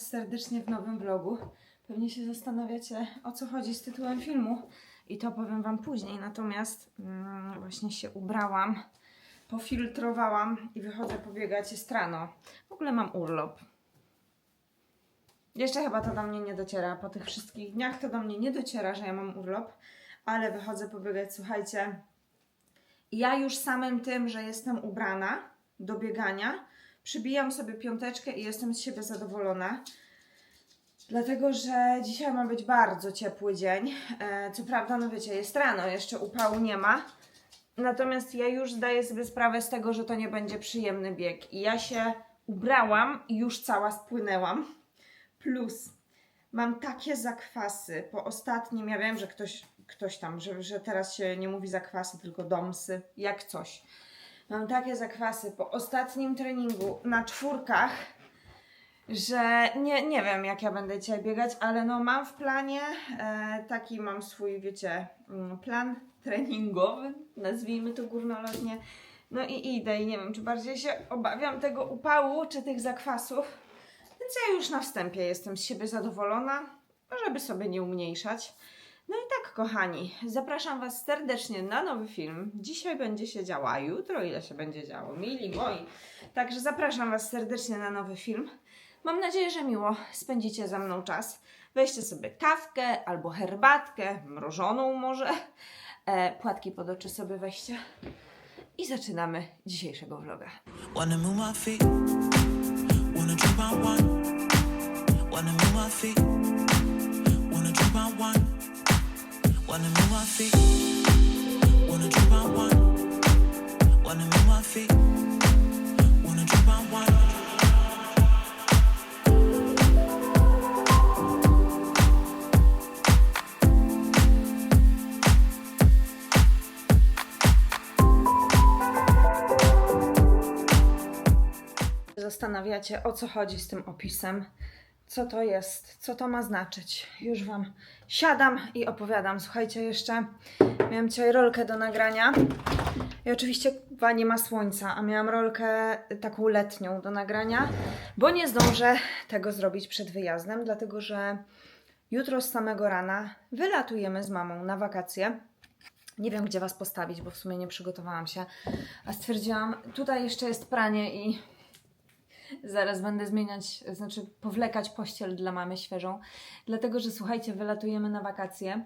Was serdecznie w nowym vlogu. Pewnie się zastanawiacie, o co chodzi z tytułem filmu i to powiem Wam później. Natomiast mm, właśnie się ubrałam, pofiltrowałam i wychodzę pobiegać. Jest rano. W ogóle mam urlop. Jeszcze chyba to do mnie nie dociera. Po tych wszystkich dniach to do mnie nie dociera, że ja mam urlop, ale wychodzę pobiegać. Słuchajcie, ja już samym tym, że jestem ubrana do biegania, przybijam sobie piąteczkę i jestem z siebie zadowolona. Dlatego, że dzisiaj ma być bardzo ciepły dzień. E, co prawda, no wiecie, jest rano, jeszcze upału nie ma. Natomiast ja już zdaję sobie sprawę z tego, że to nie będzie przyjemny bieg. I ja się ubrałam i już cała spłynęłam. Plus mam takie zakwasy po ostatnim, ja wiem, że ktoś, ktoś tam, że, że teraz się nie mówi zakwasy, tylko domsy, jak coś. Mam takie zakwasy po ostatnim treningu na czwórkach, że nie, nie wiem, jak ja będę dzisiaj biegać, ale no mam w planie e, taki, mam swój, wiecie, mm, plan treningowy, nazwijmy to górnolotnie. No i idę i nie wiem, czy bardziej się obawiam tego upału, czy tych zakwasów. Więc ja już na wstępie jestem z siebie zadowolona, żeby sobie nie umniejszać. No i tak, kochani, zapraszam Was serdecznie na nowy film. Dzisiaj będzie się działo, a jutro ile się będzie działo, mili moi. Także zapraszam Was serdecznie na nowy film. Mam nadzieję, że miło spędzicie ze mną czas. Weźcie sobie kawkę albo herbatkę, mrożoną może. E, płatki pod oczy sobie weźcie. I zaczynamy dzisiejszego vloga. Wanna Zastanawiacie, o co chodzi z tym opisem, co to jest, co to ma znaczyć. Już Wam siadam i opowiadam. Słuchajcie, jeszcze miałam dzisiaj rolkę do nagrania i oczywiście chyba nie ma słońca, a miałam rolkę taką letnią do nagrania, bo nie zdążę tego zrobić przed wyjazdem, dlatego że jutro z samego rana wylatujemy z mamą na wakacje. Nie wiem, gdzie Was postawić, bo w sumie nie przygotowałam się, a stwierdziłam, tutaj jeszcze jest pranie i Zaraz będę zmieniać, znaczy powlekać pościel dla mamy świeżą. Dlatego, że słuchajcie, wylatujemy na wakacje.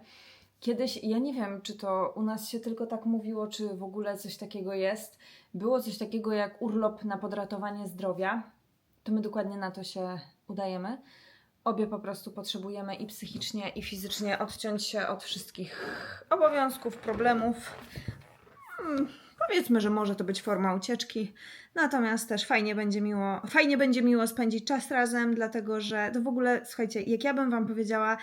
Kiedyś, ja nie wiem, czy to u nas się tylko tak mówiło, czy w ogóle coś takiego jest. Było coś takiego jak urlop na podratowanie zdrowia. To my dokładnie na to się udajemy. Obie po prostu potrzebujemy i psychicznie, i fizycznie odciąć się od wszystkich obowiązków, problemów. Hmm, powiedzmy, że może to być forma ucieczki. Natomiast też fajnie będzie miło, fajnie będzie miło spędzić czas razem, dlatego że to w ogóle, słuchajcie, jak ja bym Wam powiedziała,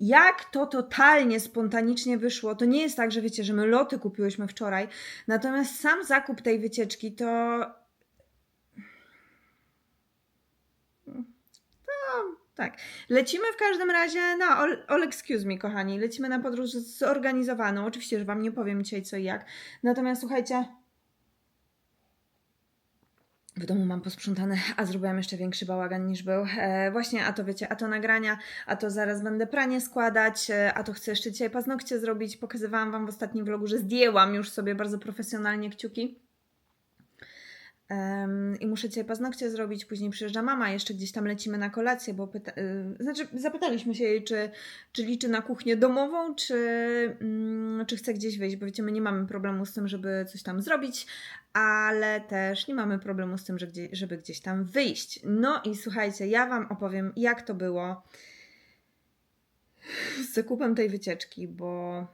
jak to totalnie spontanicznie wyszło, to nie jest tak, że wiecie, że my loty kupiłyśmy wczoraj, natomiast sam zakup tej wycieczki to. To tak. Lecimy w każdym razie, no, all, all excuse me, kochani, lecimy na podróż zorganizowaną. Oczywiście, że Wam nie powiem dzisiaj co i jak. Natomiast słuchajcie, w domu mam posprzątane, a zrobiłam jeszcze większy bałagan niż był. E, właśnie, a to wiecie, a to nagrania, a to zaraz będę pranie składać, e, a to chcę jeszcze dzisiaj paznokcie zrobić. Pokazywałam Wam w ostatnim vlogu, że zdjęłam już sobie bardzo profesjonalnie kciuki. Em, I muszę dzisiaj paznokcie zrobić, później przyjeżdża mama, jeszcze gdzieś tam lecimy na kolację, bo pyta, y, znaczy zapytaliśmy się jej, czy, czy liczy na kuchnię domową, czy, mm, czy chce gdzieś wyjść, bo wiecie, my nie mamy problemu z tym, żeby coś tam zrobić, ale też nie mamy problemu z tym, że gdzie, żeby gdzieś tam wyjść. No i słuchajcie, ja Wam opowiem, jak to było z zakupem tej wycieczki, bo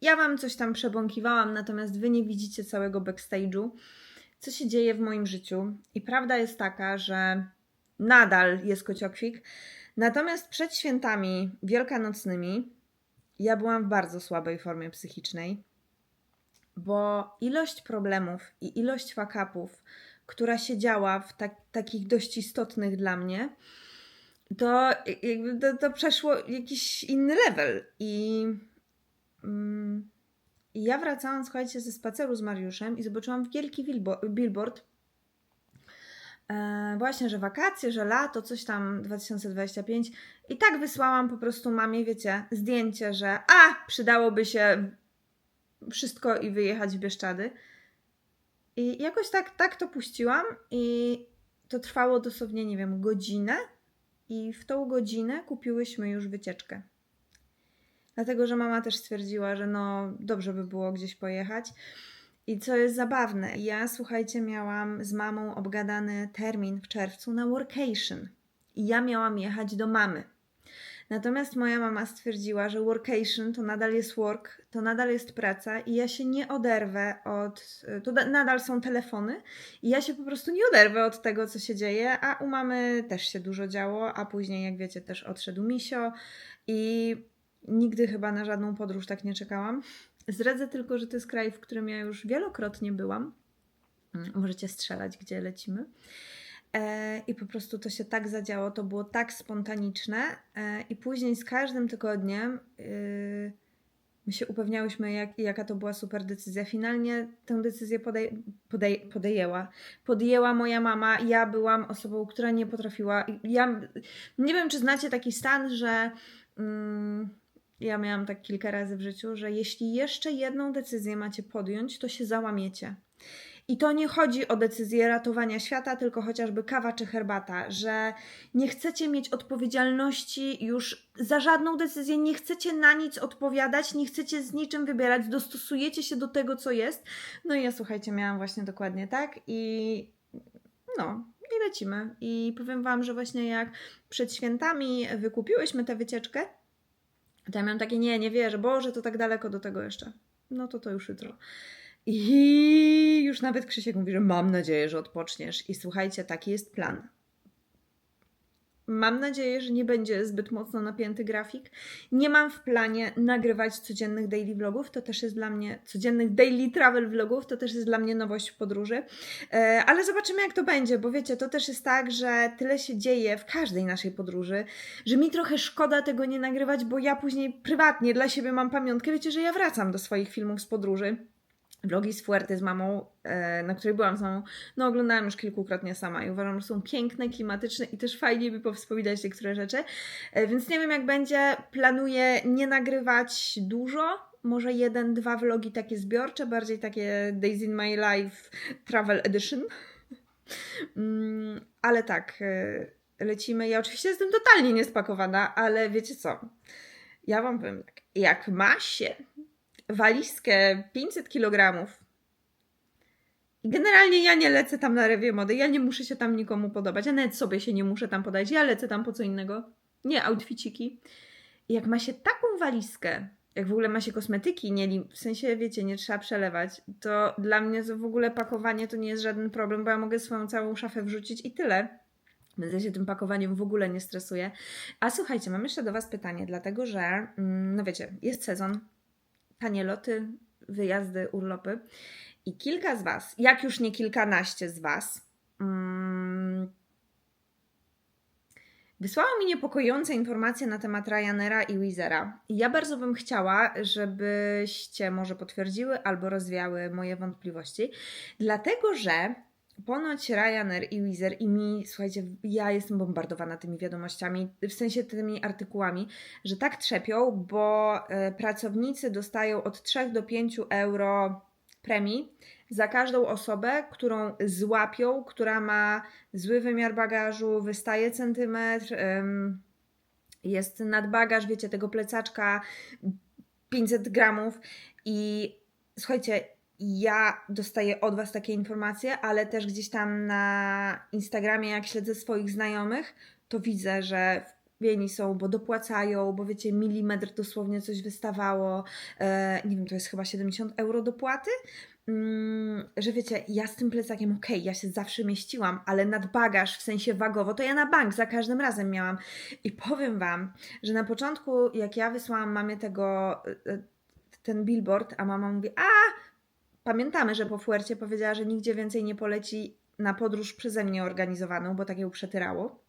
ja Wam coś tam przebąkiwałam, natomiast Wy nie widzicie całego backstage'u, co się dzieje w moim życiu. I prawda jest taka, że nadal jest kociokwik, natomiast przed świętami wielkanocnymi ja byłam w bardzo słabej formie psychicznej bo ilość problemów i ilość fakapów, która się działa w tak, takich dość istotnych dla mnie, to, to, to przeszło jakiś inny level. I, mm, I ja wracałam, słuchajcie, ze spaceru z Mariuszem i zobaczyłam wielki billboard e, właśnie, że wakacje, że lato, coś tam 2025 i tak wysłałam po prostu mamie, wiecie, zdjęcie, że a, przydałoby się wszystko i wyjechać w Bieszczady. I jakoś tak, tak to puściłam i to trwało dosłownie, nie wiem, godzinę i w tą godzinę kupiłyśmy już wycieczkę. Dlatego, że mama też stwierdziła, że no dobrze by było gdzieś pojechać. I co jest zabawne, ja słuchajcie, miałam z mamą obgadany termin w czerwcu na workation. I ja miałam jechać do mamy. Natomiast moja mama stwierdziła, że workation to nadal jest work, to nadal jest praca i ja się nie oderwę od. To da- nadal są telefony i ja się po prostu nie oderwę od tego, co się dzieje. A u mamy też się dużo działo, a później, jak wiecie, też odszedł misio i nigdy chyba na żadną podróż tak nie czekałam. Zdradzę tylko, że to jest kraj, w którym ja już wielokrotnie byłam. Mm, Możecie strzelać, gdzie lecimy. E, I po prostu to się tak zadziało, to było tak spontaniczne. E, I później z każdym tygodniem yy, my się upewniałyśmy, jak, jaka to była super decyzja. Finalnie tę decyzję podej, podej, podejęła. Podjęła moja mama. Ja byłam osobą, która nie potrafiła. Ja nie wiem, czy znacie taki stan, że. Mm, ja miałam tak kilka razy w życiu, że jeśli jeszcze jedną decyzję macie podjąć, to się załamiecie. I to nie chodzi o decyzję ratowania świata, tylko chociażby kawa czy herbata, że nie chcecie mieć odpowiedzialności już za żadną decyzję, nie chcecie na nic odpowiadać, nie chcecie z niczym wybierać, dostosujecie się do tego, co jest. No i ja słuchajcie, miałam właśnie dokładnie tak i no, i lecimy. I powiem Wam, że właśnie jak przed świętami wykupiłyśmy tę wycieczkę, to ja miałam takie, nie, nie wierzę, Boże, to tak daleko do tego jeszcze. No to to już jutro. I już nawet Krzysiek mówi, że mam nadzieję, że odpoczniesz. I słuchajcie, taki jest plan. Mam nadzieję, że nie będzie zbyt mocno napięty grafik. Nie mam w planie nagrywać codziennych daily vlogów. To też jest dla mnie, codziennych daily travel vlogów, to też jest dla mnie nowość w podróży. E, ale zobaczymy, jak to będzie, bo wiecie, to też jest tak, że tyle się dzieje w każdej naszej podróży, że mi trochę szkoda tego nie nagrywać, bo ja później prywatnie dla siebie mam pamiątkę. Wiecie, że ja wracam do swoich filmów z podróży. Vlogi z Fuerte z mamą, e, na której byłam z mamą, no oglądałam już kilkukrotnie sama i uważam, że są piękne, klimatyczne i też fajnie by powspominać niektóre rzeczy. E, Więc nie wiem jak będzie, planuję nie nagrywać dużo, może jeden, dwa vlogi takie zbiorcze, bardziej takie Days in My Life Travel Edition. Mm, Ale tak, e, lecimy. Ja oczywiście jestem totalnie niespakowana, ale wiecie co? Ja wam powiem tak, jak ma się walizkę 500 kg. I generalnie ja nie lecę tam na rewie mody, ja nie muszę się tam nikomu podobać, ja nawet sobie się nie muszę tam podać, ja lecę tam po co innego. Nie outficiki. I jak ma się taką walizkę, jak w ogóle ma się kosmetyki, nie, w sensie wiecie, nie trzeba przelewać, to dla mnie w ogóle pakowanie to nie jest żaden problem, bo ja mogę swoją całą szafę wrzucić i tyle. Więc ja się tym pakowaniem w ogóle nie stresuję. A słuchajcie, mam jeszcze do Was pytanie, dlatego że, mm, no wiecie, jest sezon, tanie loty, wyjazdy, urlopy. I kilka z Was, jak już nie kilkanaście z Was, mm, wysłało mi niepokojące informacje na temat Ryanaira i Wizera. I ja bardzo bym chciała, żebyście może potwierdziły albo rozwiały moje wątpliwości, dlatego że Ponoć Ryanair i Wizer i mi, słuchajcie, ja jestem bombardowana tymi wiadomościami, w sensie tymi artykułami, że tak trzepią, bo e, pracownicy dostają od 3 do 5 euro premii za każdą osobę, którą złapią, która ma zły wymiar bagażu, wystaje centymetr, jest nadbagaż, wiecie, tego plecaczka 500 gramów i słuchajcie, ja dostaję od Was takie informacje, ale też gdzieś tam na Instagramie, jak śledzę swoich znajomych, to widzę, że wkupieni są, bo dopłacają, bo wiecie, milimetr dosłownie coś wystawało. E, nie wiem, to jest chyba 70 euro dopłaty. Mm, że wiecie, ja z tym plecakiem, okej, ja się zawsze mieściłam, ale nadbagaż w sensie wagowo, to ja na bank za każdym razem miałam. I powiem Wam, że na początku, jak ja wysłałam mamie tego, e, e, ten billboard, a mama mówi, a pamiętamy, że po Fuercie powiedziała, że nigdzie więcej nie poleci na podróż przeze mnie organizowaną, bo tak ją przetyrało.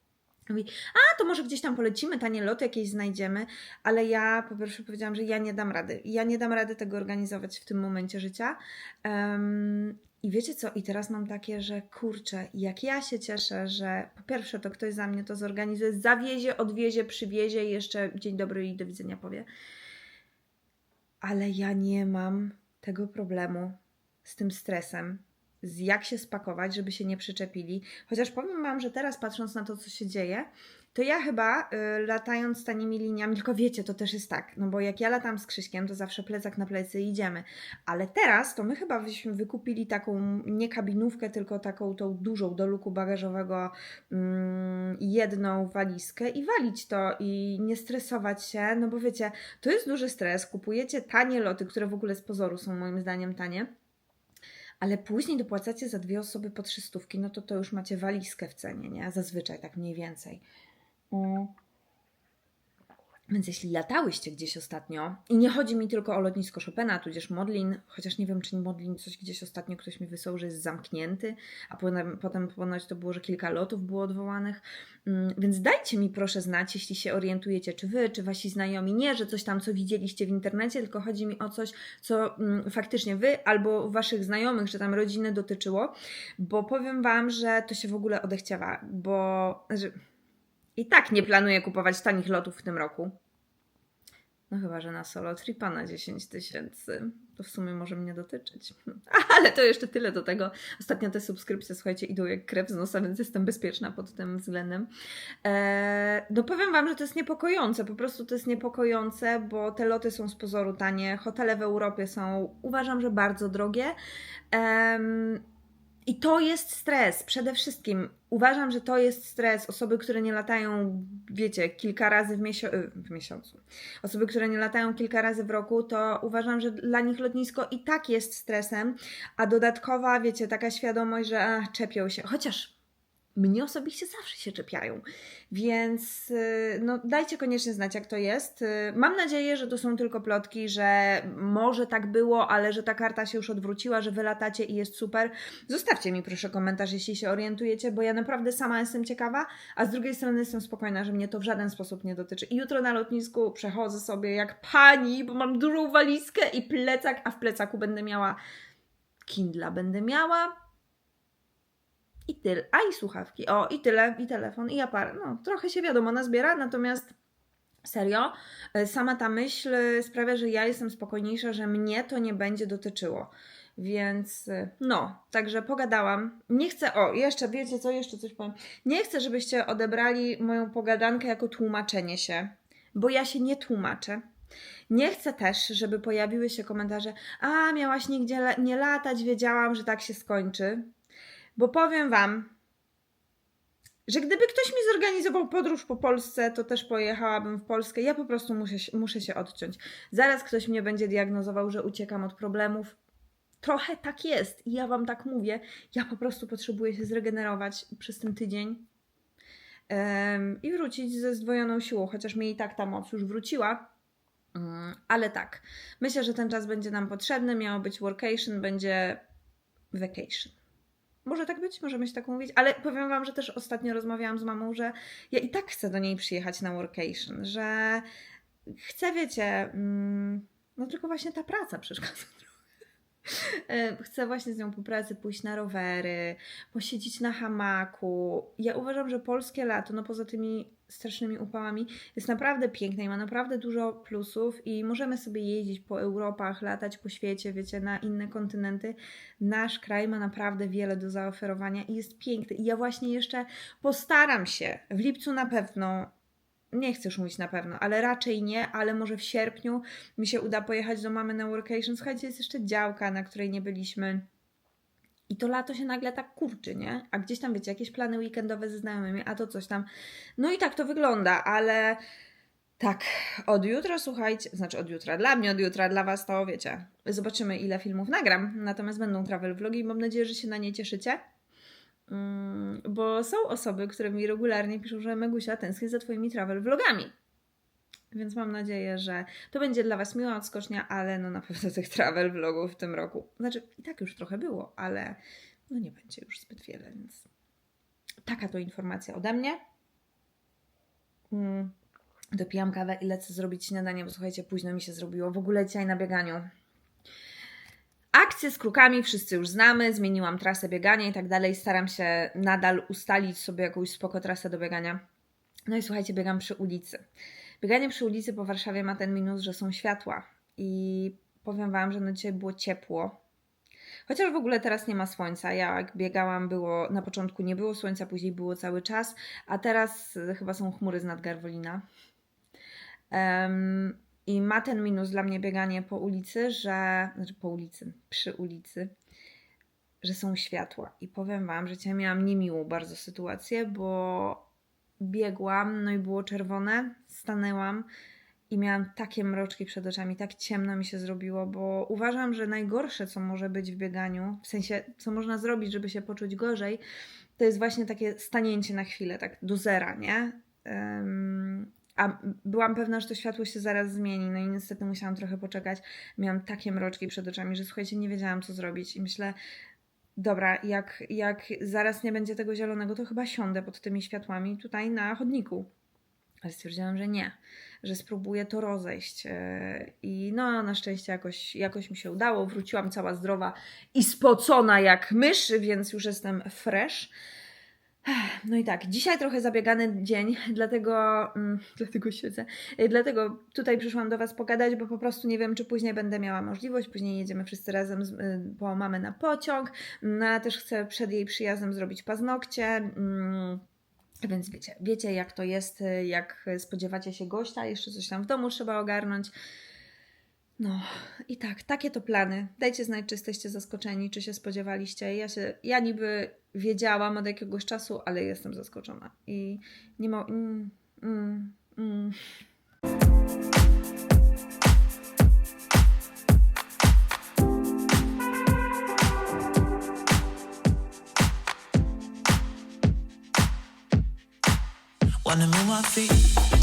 Mówi, a to może gdzieś tam polecimy, tanie loty jakieś znajdziemy, ale ja po pierwsze powiedziałam, że ja nie dam rady. Ja nie dam rady tego organizować w tym momencie życia. Em, I wiecie co? I teraz mam takie, że kurczę, jak ja się cieszę, że po pierwsze to ktoś za mnie to zorganizuje, zawiezie, odwiezie, przywiezie i jeszcze dzień dobry i do widzenia powie. Ale ja nie mam tego problemu z tym stresem, z jak się spakować, żeby się nie przyczepili. Chociaż powiem Wam, że teraz patrząc na to, co się dzieje, to ja chyba y, latając tanimi liniami, tylko wiecie, to też jest tak, no bo jak ja latam z Krzyśkiem, to zawsze plecak na plecy idziemy. Ale teraz to my chyba byśmy wykupili taką nie kabinówkę, tylko taką tą dużą do luku bagażowego mm, jedną walizkę i walić to i nie stresować się, no bo wiecie, to jest duży stres. Kupujecie tanie loty, które w ogóle z pozoru są moim zdaniem tanie. Ale później dopłacacie za dwie osoby po 300, no to to już macie walizkę w cenie, nie? Zazwyczaj tak mniej więcej. Mm. Więc jeśli latałyście gdzieś ostatnio, i nie chodzi mi tylko o lotnisko Chopina, tudzież Modlin, chociaż nie wiem, czy Modlin coś gdzieś ostatnio ktoś mi wysłał, że jest zamknięty, a potem, potem ponoć to było, że kilka lotów było odwołanych. Mm, Więc dajcie mi proszę znać, jeśli się orientujecie, czy wy, czy wasi znajomi, nie, że coś tam, co widzieliście w internecie, tylko chodzi mi o coś, co mm, faktycznie wy albo waszych znajomych, czy tam rodziny dotyczyło, bo powiem wam, że to się w ogóle odechciewa, bo... Że, i tak nie planuję kupować tanich lotów w tym roku. No chyba, że na solo tripa na 10 tysięcy. To w sumie może mnie dotyczyć. Ale to jeszcze tyle do tego. Ostatnio te subskrypcje, słuchajcie, idą jak krew z nosa, więc jestem bezpieczna pod tym względem. Eee, no powiem Wam, że to jest niepokojące. Po prostu to jest niepokojące, bo te loty są z pozoru tanie. Hotele w Europie są, uważam, że bardzo drogie. Em, i to jest stres przede wszystkim. Uważam, że to jest stres. Osoby, które nie latają, wiecie, kilka razy w, miesio- y, w miesiącu. Osoby, które nie latają kilka razy w roku, to uważam, że dla nich lotnisko i tak jest stresem. A dodatkowa, wiecie, taka świadomość, że ach, czepią się. Chociaż mnie osobiście zawsze się czepiają. Więc y, no, dajcie koniecznie znać, jak to jest. Y, Mam nadzieję, że to są tylko plotki, że może tak było, ale że ta karta się już odwróciła, że wy latacie i jest super. Zostawcie mi proszę komentarz, jeśli się orientujecie, bo ja naprawdę sama jestem ciekawa, a z drugiej strony jestem spokojna, że mnie to w żaden sposób nie dotyczy. I jutro na lotnisku przechodzę sobie jak pani, bo mam dużą walizkę i plecak, a w plecaku będę miała Kindla, będę miała i tyle. A i słuchawki. O, i tyle, i telefon, i aparat. No, trochę się wiadomo nazbiera, natomiast serio, e, sama ta myśl e, sprawia, że ja jestem spokojniejsza, że mnie to nie będzie dotyczyło. Więc e, no, także pogadałam. Nie chcę, o, jeszcze wiecie co, jeszcze coś powiem. Nie chcę, żebyście odebrali moją pogadankę jako tłumaczenie się, bo ja się nie tłumaczę. Nie chcę też, żeby pojawiły się komentarze, a miałaś nigdzie la- nie latać, wiedziałam, że tak się skończy. Bo powiem Wam, że gdyby ktoś mi zorganizował podróż po Polsce, to też pojechałabym w Polskę. Ja po prostu muszę, się- muszę się odciąć. Zaraz ktoś mnie będzie diagnozował, że uciekam od problemów. Trochę tak jest i ja Wam tak mówię. Ja po prostu potrzebuję się zregenerować przez ten tydzień em, i wrócić ze zdwojoną siłą, chociaż mi i tak ta moc już wróciła. Mm, Ale tak, myślę, że ten czas będzie nam potrzebny. Miało być workation, będzie vacation. Może tak być, możemy się tak mówić, ale powiem Wam, że też ostatnio rozmawiałam z mamą, że ja i tak chcę do niej przyjechać na workation, że chcę, wiecie, mm, no tylko właśnie ta praca przeszkadza Chcę właśnie z nią po pracy pójść na rowery, posiedzieć na hamaku. Ja uważam, że polskie lato, no poza tymi strasznymi upałami, jest naprawdę piękne i ma naprawdę dużo plusów i możemy sobie jeździć po Europach, latać po świecie, wiecie, na inne kontynenty. Nasz kraj ma naprawdę wiele do zaoferowania i jest piękny. I ja właśnie jeszcze postaram się, w lipcu na pewno, nie chcę już mówić na pewno, ale raczej nie, ale może w sierpniu mi się uda pojechać do mamy na workation. Słuchajcie, jest jeszcze działka, na której nie byliśmy. I to lato się nagle tak kurczy, nie? A gdzieś tam, wiecie, jakieś plany weekendowe ze znajomymi, a to coś tam. No i tak to wygląda, ale tak, od jutra, słuchajcie, znaczy od jutra, dla mnie od jutra, dla Was to wiecie. Zobaczymy, ile filmów nagram. Natomiast będą travel vlogi i mam nadzieję, że się na nie cieszycie. Mm, bo są osoby, które mi regularnie piszą, że Megusia tęsknię za Twoimi travel vlogami. Więc mam nadzieję, że to będzie dla Was miła odskocznia, ale no na pewno tych travel vlogów w tym roku. Znaczy, i tak już trochę było, ale no nie będzie już zbyt wiele, więc taka to informacja ode mnie. Mm, dopijam kawę i lecę zrobić śniadanie, bo słuchajcie, późno mi się zrobiło. W ogóle dzisiaj na bieganiu. Akcje z krukami wszyscy już znamy, zmieniłam trasę biegania i tak dalej. Staram się nadal ustalić sobie jakąś spoko trasę do biegania. No i słuchajcie, biegam przy ulicy. Bieganie przy ulicy po Warszawie ma ten minus, że są światła. I powiem Wam, że no dzisiaj było ciepło. Chociaż w ogóle teraz nie ma słońca. Ja jak biegałam, było na początku nie było słońca, później było cały czas, a teraz chyba są chmury z nad Garwolina. I ma ten minus dla mnie bieganie po ulicy, że. Znaczy po ulicy, przy ulicy, że są światła. I powiem Wam, że dzisiaj miałam niemiłą bardzo sytuację, bo biegłam, no i było czerwone, stanęłam i miałam takie mroczki przed oczami, tak ciemno mi się zrobiło, bo uważam, że najgorsze, co może być w bieganiu, w sensie, co można zrobić, żeby się poczuć gorzej, to jest właśnie takie stanięcie na chwilę, tak do zera, nie? A byłam pewna, że to światło się zaraz zmieni, no i niestety musiałam trochę poczekać. Miałam takie mroczki przed oczami, że słuchajcie, nie wiedziałam, co zrobić i myślę, dobra, jak, jak zaraz nie będzie tego zielonego, to chyba siądę pod tymi światłami tutaj na chodniku. Ale stwierdziłam, że nie, że spróbuję to rozejść. Yy, I no, na szczęście jakoś, jakoś mi się udało. Wróciłam cała zdrowa i spocona jak mysz, więc już jestem fresh. No i tak, dzisiaj trochę zabiegany dzień, dlatego, mm, dlatego siedzę. Dlatego tutaj przyszłam do Was pogadać, bo po prostu nie wiem, czy później będę miała możliwość. Później jedziemy wszyscy razem z, y, po mamę na pociąg. No, a też chcę przed jej przyjazdem zrobić paznokcie. Mm, więc wiecie, wiecie jak to jest, y, jak spodziewacie się gościa, jeszcze coś tam w domu trzeba ogarnąć. No i tak, takie to plany. Dajcie znać, czy jesteście zaskoczeni, czy się spodziewaliście. Ja się, ja niby wiedziałam od jakiegoś czasu, ale jestem zaskoczona. I nie ma... Mm, mm, mm. Wanna move my feet.